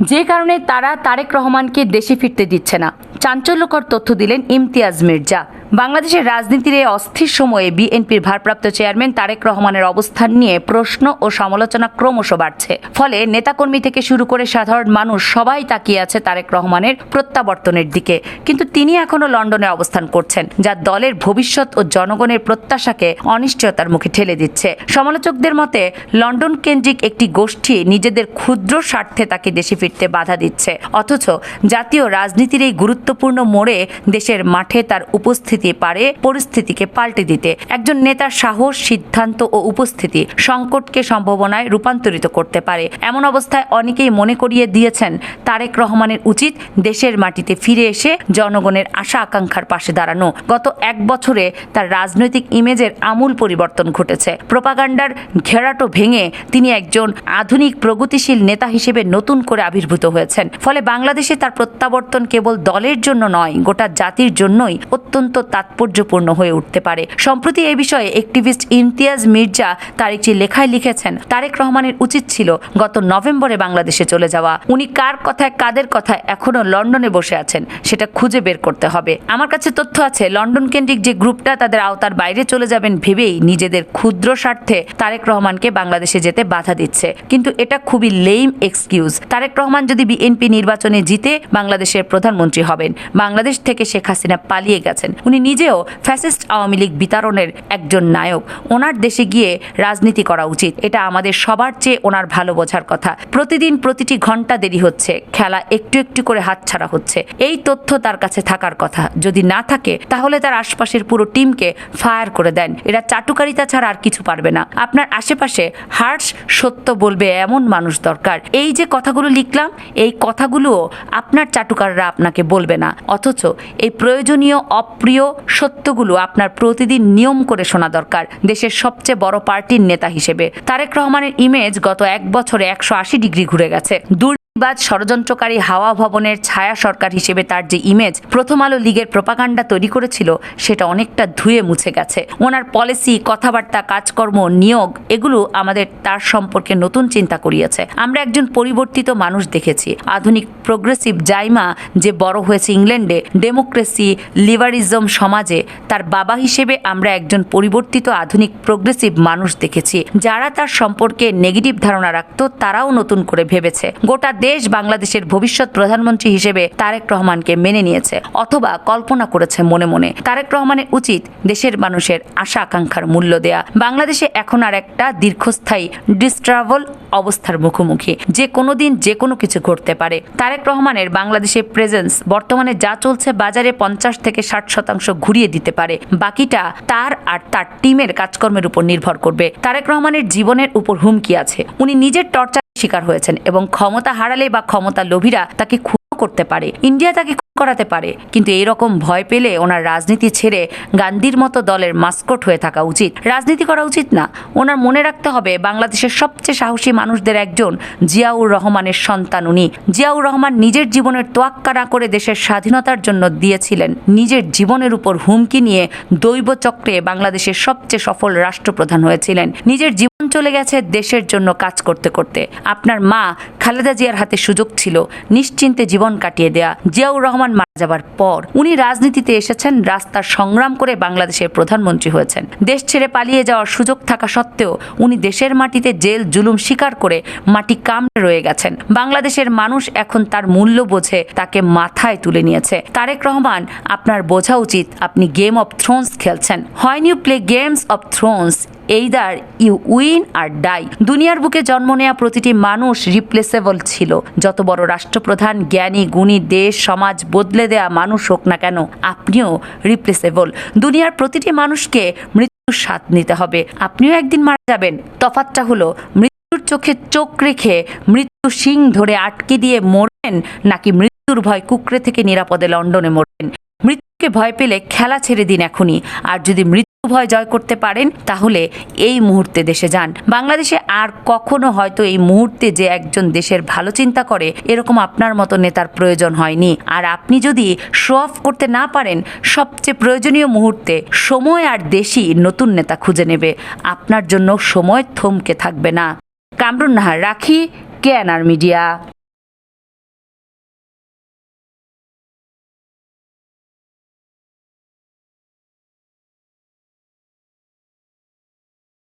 যে কারণে তারা তারেক রহমানকে দেশে ফিরতে দিচ্ছে না। চাঞ্চল্যকর তথ্য দিলেন ইমতিয়াজ মির্জা। বাংলাদেশের রাজনীতির এই অস্থির সময়ে বিএনপির ভারপ্রাপ্ত চেয়ারম্যান তারেক রহমানের অবস্থান নিয়ে প্রশ্ন ও সমালোচনা ক্রমশ বাড়ছে। ফলে নেতাকর্মী থেকে শুরু করে সাধারণ মানুষ সবাই তাকিয়ে আছে তারেক রহমানের প্রত্যাবর্তনের দিকে। কিন্তু তিনি এখনও লন্ডনে অবস্থান করছেন, যা দলের ভবিষ্যৎ ও জনগণের প্রত্যাশাকে অনিশ্চয়তার মুখে ঠেলে দিচ্ছে। সমালোচকদের মতে, লন্ডন কেন্দ্রিক একটি গোষ্ঠী নিজেদের ক্ষুদ্র স্বার্থে তাকে দেশে ফিরতে বাধা দিচ্ছে। অথচ জাতীয় রাজনীতির এই গুরুত্বপূর্ণ মোড়ে দেশের মাঠে তার উপস্থিতি পারে পরিস্থিতিকে পাল্টে দিতে। একজন নেতার সাহস, সিদ্ধান্ত ও উপস্থিতি সংকটকে সম্ভাবনায় রূপান্তরিত করতে পারে। এমন অবস্থায় অনেকেই মনে করিয়ে দিয়েছেন, তারেক রহমানের উচিত দেশের মাটিতে ফিরে এসে জনগণের আশা আকাঙ্ক্ষার পাশে দাঁড়ানো। গত এক বছরে তার রাজনৈতিক ইমেজের আমূল পরিবর্তন ঘটেছে। প্রোপাগান্ডার ঘেরাটো ভেঙে তিনি একজন আধুনিক প্রগতিশীল নেতা হিসেবে নতুন করে আবির্ভূত হয়েছেন। ফলে বাংলাদেশে তার প্রত্যাবর্তন কেবল দলের জন্য নয়, গোটা জাতির জন্যই অত্যন্ত তাৎপর্যপূর্ণ হয়ে উঠতে পারে। সম্প্রতি এই বিষয়ে অ্যাক্টিভিস্ট ইমতিয়াজ মির্জা তার একটি লেখায় লিখেছেন, তারেক রহমানের উচিত ছিল গত নভেম্বরে বাংলাদেশে চলে যাওয়া। উনি কার কথায়, কাদের কথায় এখনও লন্ডনে বসে আছেন, সেটা খুঁজে বের করতে হবে। আমার কাছে তথ্য আছে, লন্ডন কেন্দ্রিক যে গ্রুপটা তাদের আওতার বাইরে চলে যাবেন ভেবেই নিজেদের ক্ষুদ্র স্বার্থে তারেক রহমানকে বাংলাদেশে যেতে বাধা দিচ্ছে। কিন্তু এটা খুবই লেইম এক্সকিউজ তারেক রহমান যদি বিএনপি নির্বাচনে জিতে বাংলাদেশের প্রধানমন্ত্রী হবেন, বাংলাদেশ থেকে শেখ হাসিনা পালিয়ে গেছেন, উনি নিজেও ফ্যাসিস্ট আওয়ামী লীগ বিতরণের একজন নায়ক। ওনার দেশে গিয়ে রাজনীতি করা উচিত। এটা আমাদের সবার চেয়ে ওনার ভালো বোঝার কথা। প্রতিদিন প্রতিটি ঘণ্টা দেরি হচ্ছে। খেলা একটু একটু করে হাতছাড়া হচ্ছে। এই তথ্য তার কাছে থাকার কথা। যদি না থাকে, তাহলে তার আশপাশের পুরো টিমকে ফায়ার করে দেন। এরা চাটুকারিতা ছাড়া আর কিছু পারবে না। আপনার আশেপাশে হার্স সত্য বলবে এমন মানুষ দরকার। এই যে কথাগুলো লিখলাম, এই কথাগুলোও আপনার চাটুকাররা আপনাকে বলবে না। অথচ এই প্রয়োজনীয়, অপ্রিয় সত্যগুলো আপনার প্রতিদিন নিয়ম করে শোনা দরকার, দেশের সবচেয়ে বড় পার্টির নেতা হিসেবে। তারেক রহমানের ইমেজ গত এক বছরে একশো আশি ডিগ্রি ঘুরে গেছে। দুর্নীতিবাজ ষড়যন্ত্রকারী হাওয়া ভবনের ছায়া সরকার হিসেবে তার যে ইমেজ প্রথম আলো লীগের প্রপাগান্ডা তৈরি করেছিল, সেটা অনেকটা ধুয়ে মুছে গেছে। ওনার পলিসি কথাবার্তা, কাজকর্ম, নিয়োগ, এগুলো আমাদের তার সম্পর্কে নতুন চিন্তা করিয়েছে। আমরা একজন পরিবর্তিত মানুষ দেখেছি। আধুনিক প্রোগ্রেসিভ জাইমা যে বড় হয়েছে ইংল্যান্ডে ডেমোক্রেসি লিবারিজম সমাজে, তার বাবা হিসেবে আমরা একজন পরিবর্তিত আধুনিক প্রোগ্রেসিভ মানুষ দেখেছি। যারা তার সম্পর্কে নেগেটিভ ধারণা রাখত, তারাও নতুন করে ভেবেছে। গোটা দেশ বাংলাদেশের ভবিষ্যৎ প্রধানমন্ত্রী হিসেবে তারেক রহমানকে মেনে নিয়েছে, অথবা কল্পনা করেছে মনে মনে। তারেক রহমানের উচিত দেশের মানুষের আশা আকাঙ্ক্ষার মূল্য দেয়া। বাংলাদেশে এখন আর একটা দীর্ঘস্থায়ী ডিস্ট্রাভল অবস্থার মুখোমুখি। যে কোনো দিন যে কোনো কিছু ঘটতে পারে। তারেক রহমানের বাংলাদেশে প্রেজেন্স বর্তমানে যা চলছে বাজারে পঞ্চাশ থেকে ষাট শতাংশ ঘুরিয়ে দিতে পারে। বাকিটা তার আর তার টিমের কাজকর্মের উপর নির্ভর করবে। তারেক রহমানের জীবনের উপর হুমকি আছে। উনি নিজের টর্চার শিকার হয়েছেন এবং ক্ষমতা হারালে বা ক্ষমতা লোভীরা তাকে করতে পারে। ইন্ডিয়া তাকে করাতে পারে। কিন্তু এরকম ভয় পেলে ওনার রাজনীতি ছেড়ে গান্ধীর মতো দলের মাস্কট হয়ে থাকা উচিত। রাজনীতি করা উচিত না। ওনার মনে রাখতে হবে বাংলাদেশের সবচেয়ে সাহসী মানুষদের একজন জিয়াউর রহমানের সন্তান উনি। জিয়াউর রহমান নিজের জীবনের তোয়াক্কা না করে দেশের স্বাধীনতার জন্য দিয়েছিলেন। নিজের জীবনের উপর হুমকি নিয়ে দৈব চক্রে বাংলাদেশের সবচেয়ে সফল রাষ্ট্রপ্রধান হয়েছিলেন। নিজের জীবন চলে গেছে দেশের জন্য কাজ করতে করতে। আপনার মা খালেদা জিয়ার হাতে সুযোগ ছিল নিশ্চিন্তে জীবন কাটিয়ে দেয়া। জিয়াউর রহমান মারা যাবার পর উনি রাজনীতিতে এসেছেন, রাস্তার সংগ্রাম করে বাংলাদেশের প্রধানমন্ত্রী হয়েছেন। দেশ ছেড়ে পালিয়ে যাওয়ার সুযোগ থাকা সত্ত্বেও উনি দেশের মাটিতে জেল, জুলুম স্বীকার করে মাটি কামড়ে রয়ে গেছেন। বাংলাদেশের মানুষ এখন তার মূল্য বোঝে, তাকে মাথায় তুলে নিয়েছে। তারেক রহমান, আপনার বোঝা উচিত, আপনি গেম অব থ্রোনস খেলছেন। হয় new play games of thrones either you win or die দুনিয়ার বুকে জন্ম নেয়া প্রতিটি মানুষ রিপ্লেসেবল ছিল। যত বড় রাষ্ট্রপ্রধান, জ্ঞানী, গুণী, দেশ, সমাজ বদলে দেয়া মানুষ হোক না কেন, আপনিও রিপ্লেসেবল দুনিয়ার প্রতিটি মানুষকে মৃত্যুর স্বাদ নিতে হবে। আপনিও একদিন মারা যাবেন। তফাতটা হলো, মৃত্যুর চোখে চোখ রেখে মৃত্যু সিং ধরে আটকে দিয়ে মরবেন, নাকি মৃত্যুর ভয় কুকরে থেকে নিরাপদে লন্ডনে মরবেন? মৃত্যুকে ভয় পেলে খেলা ছেড়ে দিন এখনই। আর যদি মৃত্যু ভয় জয় করতে পারেন, তাহলে এই মুহূর্তে দেশে যান। বাংলাদেশে আর কখনো হয়তো এই মুহূর্তে যে একজন দেশের ভালো চিন্তা করে, এরকম আপনার মতো নেতার প্রয়োজন হয়নি। আর আপনি যদি শো অফ করতে না পারেন, সবচেয়ে প্রয়োজনীয় মুহূর্তে সময় আর দেশই নতুন নেতা খুঁজে নেবে। আপনার জন্য সময় থমকে থাকবে না। কামরুন নাহার, রাখি কেএনআর মিডিয়া।